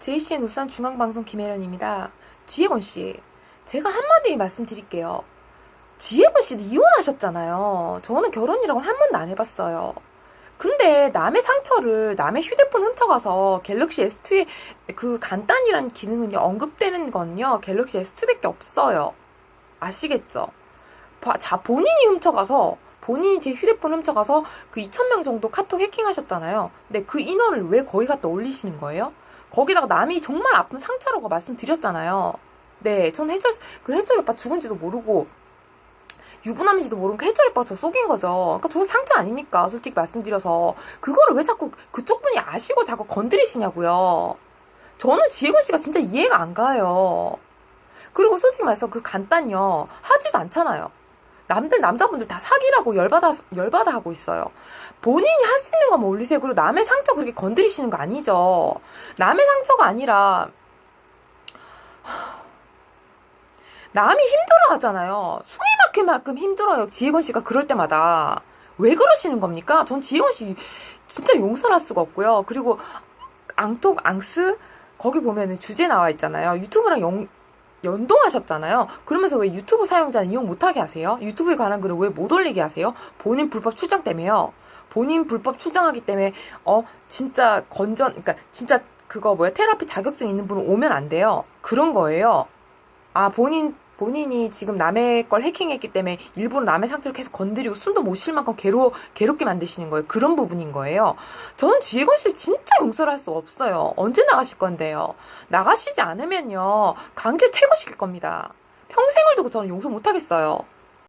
JCN 울산 중앙방송 김혜련입니다. 지혜건 씨, 제가 한마디 말씀드릴게요. 지혜건 씨도 이혼하셨잖아요. 저는 결혼이라고는 한 번도 안 해봤어요. 근데 남의 상처를 남의 휴대폰 훔쳐가서 갤럭시 S2에 그 간단이란 기능은요, 언급되는 건요, 갤럭시 S2밖에 없어요. 아시겠죠? 바- 자, 본인이 훔쳐가서, 본인이 제 휴대폰 훔쳐가서 그 2,000명 정도 카톡 해킹하셨잖아요. 근데 그 인원을 왜 거기 갖다 올리시는 거예요? 거기다가 남이 정말 아픈 상처라고 말씀드렸잖아요. 네, 전 해철, 그 해철 오빠 죽은지도 모르고, 유부남인지도 모르고 해철 오빠가 저 속인 거죠. 그러니까 저 상처 아닙니까? 솔직히 말씀드려서. 그거를 왜 자꾸 그쪽 분이 아시고 자꾸 건드리시냐고요. 저는 지혜건 씨가 진짜 이해가 안 가요. 그리고 솔직히 말해서 그 간단요. 하지도 않잖아요. 남들, 남자분들 다 사기라고 열받아, 열받아 하고 있어요. 본인이 할 수 있는 거만 올리세요. 남의 상처 그렇게 건드리시는 거 아니죠. 남의 상처가 아니라, 남이 힘들어 하잖아요. 숨이 막힐 만큼 힘들어요. 지혜건 씨가 그럴 때마다. 왜 그러시는 겁니까? 전 지혜건 씨 진짜 용서를 할 수가 없고요. 그리고 앙톡, 앙스, 거기 보면은 주제 나와 있잖아요. 유튜브랑 연, 연동하셨잖아요. 그러면서 왜 유튜브 사용자는 이용 못하게 하세요? 유튜브에 관한 글을 왜 못 올리게 하세요? 본인 불법 출장 때문에요. 본인 불법 출장하기 때문에 어 진짜 건전 그러니까 진짜 그거 뭐야 테라피 자격증 있는 분은 오면 안 돼요. 그런 거예요. 아 본인 본인이 지금 남의 걸 해킹했기 때문에 일부러 남의 상처를 계속 건드리고 숨도 못 쉴 만큼 괴로 괴롭게 만드시는 거예요. 그런 부분인 거예요. 저는 씨를 진짜 용서를 할 수 없어요. 언제 나가실 건데요? 나가시지 않으면요 강제 퇴거시킬 겁니다. 평생을 두고 저는 용서 못 하겠어요.